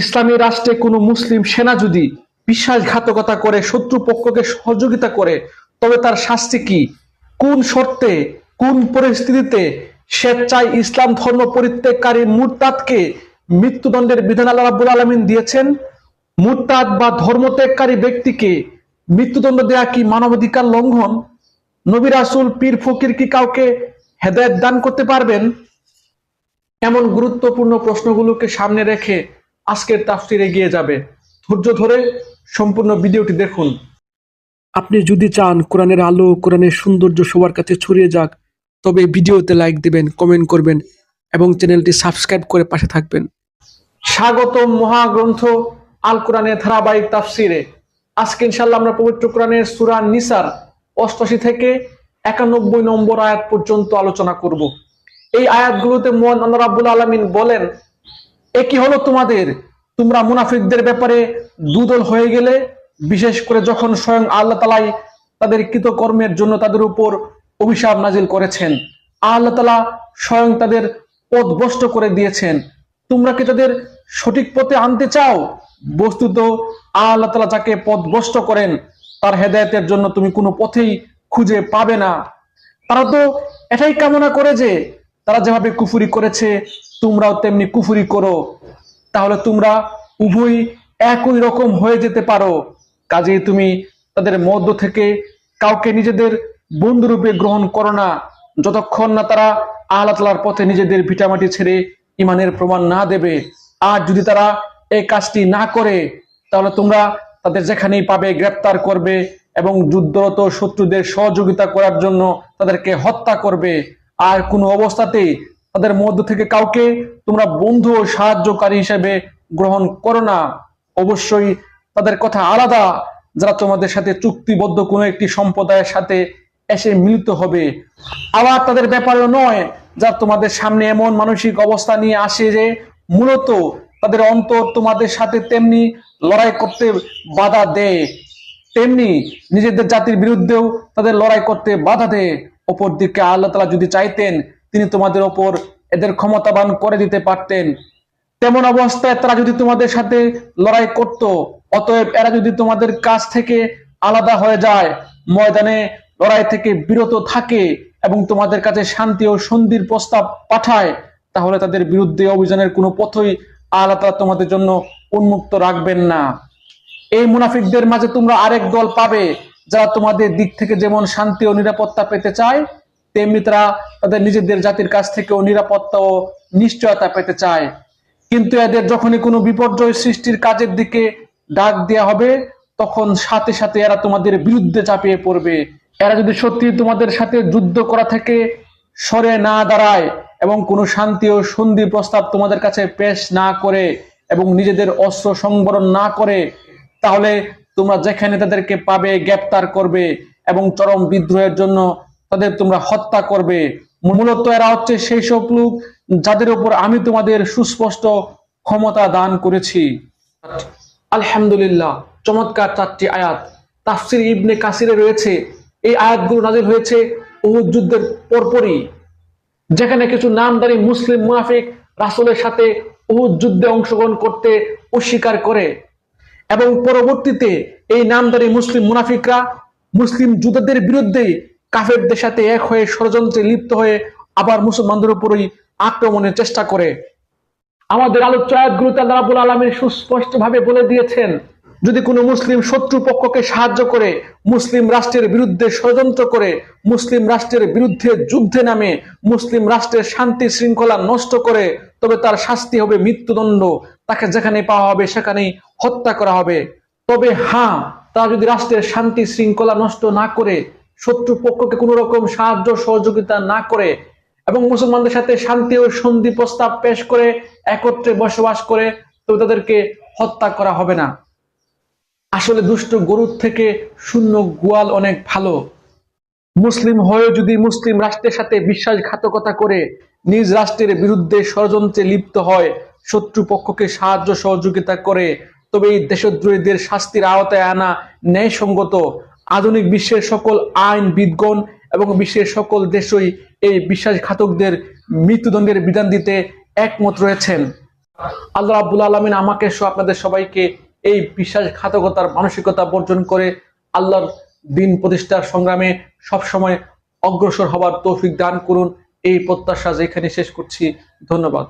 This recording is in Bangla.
ইসলামী রাষ্ট্রে কোনো মুসলিম সেনা যদি বিশ্বাসঘাতকতা করে শত্রু পক্ষকে সহযোগিতা করে, তবে তার শাস্তি কি? কোন শর্তে, কোন পরিস্থিতিতে স্বেচ্ছায় ইসলাম ধর্ম পরিত্যাগকারী মুরতাদকে মৃত্যুদণ্ডের বিধান আল্লাহ রাব্বুল আলামিন দিয়েছেন? মুরতাদ বা ধর্মত্যাগকারী ব্যক্তিকে মৃত্যুদণ্ড দেয়া কি মানবাধিকার লঙ্ঘন? নবী রাসূল পীর ফকির কি কাউকে হেদায়েত দান করতে পারবেন? এমন গুরুত্বপূর্ণ প্রশ্নগুলোকে সামনে রেখে আজকের তাফসির এগিয়ে যাবে। ধৈর্য ধরে সম্পূর্ণ ভিডিওটি দেখুন। আপনি যদি চান কোরআনের আলো কোরআনের সৌন্দর্য সবার কাছে ছড়িয়ে যাক তবে ভিডিওতে লাইক দিবেন কমেন্ট করবেন এবং চ্যানেলটি সাবস্ক্রাইব করে পাশে থাকবেন। স্বাগতম মহাগ্রন্থ আল কোরআনের ধারাবাহিক তাফসিরে। আজকে ইনশাল্লাহ আমরা পবিত্র কোরআনের সুরা নিসার অষ্টাশি থেকে একানব্বই নম্বর আয়াত পর্যন্ত আলোচনা করব। এই আয়াতগুলোতে মোহান আল্লাহ রাব্বুল আলমিন বলেন এ কি হলো তোমাদের। তোমরা মুনাফিকদের ব্যাপারে দুদল হয়ে গেলে, বিশেষ করে যখন স্বয়ং আল্লাহ তালাই তাদের কৃতকর্মের জন্য তাদের উপর অভিশাপ নাজিল করেছেন, আল্লাহ তালা স্বয়ং তাদের পথভ্রষ্ট করে দিয়েছেন। তোমরা কি তাদের সঠিক পথে আনতে চাও? বস্তুত আল্লাহ তালা যাকে পথভ্রষ্ট করেন, তার হেদায়েতের জন্য তুমি কোনো পথেই খুঁজে পাবে না। তারা তো এটাই কামনা করে যে, তারা যেভাবে কুফুরি করেছে তোমরাও তেমনি কুফুরি করো। তাহলে তোমরা উভয় একই রকম হয়ে যেতে পারো। কাজেই তুমি তাদের মধ্য থেকে কাউকে নিজেদের বন্ধুরূপে গ্রহণ করো না। যতক্ষণ না তারা আল্লাহ পথে নিজেদের ভিটামাটি ছেড়ে ইমানের প্রমাণ না দেবে। আর যদি তারা এই কাজটি না করে, তাহলে তোমরা তাদের যেখানেই পাবে গ্রেপ্তার করবে এবং যুদ্ধরত শত্রুদের সহযোগিতা করার জন্য তাদেরকে হত্যা করবে। আর কোনো অবস্থাতেই তাদের মধ্য থেকে কাউকে তোমরা বন্ধু ও সাহায্যকারী হিসেবে গ্রহণ করো না। অবশ্যই তাদের কথা আলাদা। যারা তোমাদের সাথে চুক্তিবদ্ধ কোনো একটি সম্প্রদায়ের সাথে এসে মিলিত হবে। আবার তাদের ব্যাপারেও নয় যা তোমাদের সামনে এমন মানসিক অবস্থা নিয়ে আসে যে মূলত তাদের অন্তর তোমাদের সাথে তেমনি লড়াই করতে বাধা দেয়। তেমনি নিজেদের জাতির বিরুদ্ধেও তাদের লড়াই করতে বাধা দেয়। অপরদিকে আল্লাহ তালা যদি চাইতেন তিনি তোমাদের ওপর এদের ক্ষমতাবান করে দিতে পারতেন। তেমন অবস্থায় তারা যদি তোমাদের সাথে লড়াই করত, অতএব এরা যদি তোমাদের কাছ থেকে আলাদা হয়ে যায়, ময়দানে লড়াই থেকে বিরত থাকে এবং তোমাদের কাছে শান্তি ও সন্ধির প্রস্তাব পাঠায়, তাহলে তাদের বিরুদ্ধে অভিযানের কোনো পথই আলাদা তোমাদের জন্য উন্মুক্ত রাখবেন না। এই মুনাফিকদের মাঝে তোমরা আরেক দল পাবে, যারা তোমাদের দিক থেকে যেমন শান্তি ও নিরাপত্তা পেতে চায় তেমনি তারা তাদের নিজেদের জাতির কাছ থেকেও নিরাপত্তা ও নিশ্চয়তা পেতে চায়। কিন্তু এদের যখনই কোনো বিপর্যয় সৃষ্টির কাজের দিকে ডাক দেওয়া হবে, তখন সাথে সাথে এরা তোমাদের বিরুদ্ধে চাপিয়ে পড়বে। এরা যদি সত্যি তোমাদের সাথে যুদ্ধ করা থেকে সরে না দাঁড়ায় এবং কোনো শান্তি ও সন্ধি প্রস্তাব তোমাদের কাছে পেশ না করে এবং নিজেদের অস্ত্র সংবরণ না করে, তাহলে তোমরা যেখানে তাদেরকে পাবে গ্রেপ্তার করবে এবং চরম বিদ্রোহের জন্য তাদের তোমরা হত্যা করবে। মূলত এরা হচ্ছে সেই সব লোক যাদের উপর আমি তোমাদের সুস্পষ্ট ক্ষমতা দান করেছি। আলহামদুলিল্লাহ, চমৎকার চারটি আয়াত। তাফসির ইবনে কাসিরে রয়েছে। এই আয়াতগুলো নাজির হয়েছে উহুদ যুদ্ধের পরপরই, যেখানে কিছু নামদারি মুসলিম মুনাফিক রাসুলের সাথে উহুদ যুদ্ধে অংশগ্রহণ করতে অস্বীকার করে এবং পরবর্তীতে এই নামদারি মুসলিম মুনাফিকরা মুসলিম যুদ্ধদের বিরুদ্ধে কাফেরদের সাথে এক হয়ে ষড়যন্ত্রে লিপ্ত হয়ে আবার মুসলমানদের উপরই আক্রমণের চেষ্টা করে। আমাদের আলোচ্য আয়াতগুলোতে আল্লাহ রাব্বুল আলামিন সুস্পষ্ট ভাবে বলে দিয়েছেন, যদি কোনো মুসলিম শত্রু পক্ষকে সাহায্য করে, মুসলিম রাষ্ট্রের বিরুদ্ধে ষড়যন্ত্র করে, মুসলিম রাষ্ট্রের বিরুদ্ধে যুদ্ধে নামে, মুসলিম রাষ্ট্রের শান্তি শৃঙ্খলা নষ্ট করে, তবে তার শাস্তি হবে মৃত্যুদণ্ড। তাকে যেখানে পাওয়া হবে সেখানেই হত্যা করা হবে। তবে হ্যাঁ তারা যদি রাষ্ট্রের শান্তি শৃঙ্খলা নষ্ট না করে শত্রু পক্ষকে কোনো রকম সাহায্য সহযোগিতা না করে এবং মুসলমানদের সাথে শান্তি ও সন্ধি প্রস্তাব পেশ করে, একত্রে বসবাস করে, তবে তাদেরকে হত্যা করা হবে না। আসলে দুষ্ট গরুর থেকে শূন্য গোয়াল অনেক ভালো। মুসলিম হয়েও যদি মুসলিম রাষ্ট্রের সাথে বিশ্বাসঘাতকতা করে, নিজ রাষ্ট্রের বিরুদ্ধে ষড়যন্ত্রে লিপ্ত হয় শত্রু পক্ষকে সাহায্য সহযোগিতা করে, তবে এই দেশদ্রোহীদের শাস্তির আওতায় আনা ন্যায়সঙ্গত আধুনিক বিশ্বের সকল আইন বিদগণ এবং বিশ্বের সকল দেশই এই বিশ্বাসঘাতকদের মৃত্যুদণ্ডের বিধান দিতে একমত রয়েছেন। আল্লাহ রাব্বুল আলমিন আমাকে সহ আপনাদের সবাইকে এই বিশ্বাসঘাতকতার মানসিকতা বর্জন করে আল্লাহর দিন প্রতিষ্ঠার সংগ্রামে সবসময় অগ্রসর হবার তৌফিক দান করুন। এই প্রত্যাশা যেখানে শেষ করছি। ধন্যবাদ।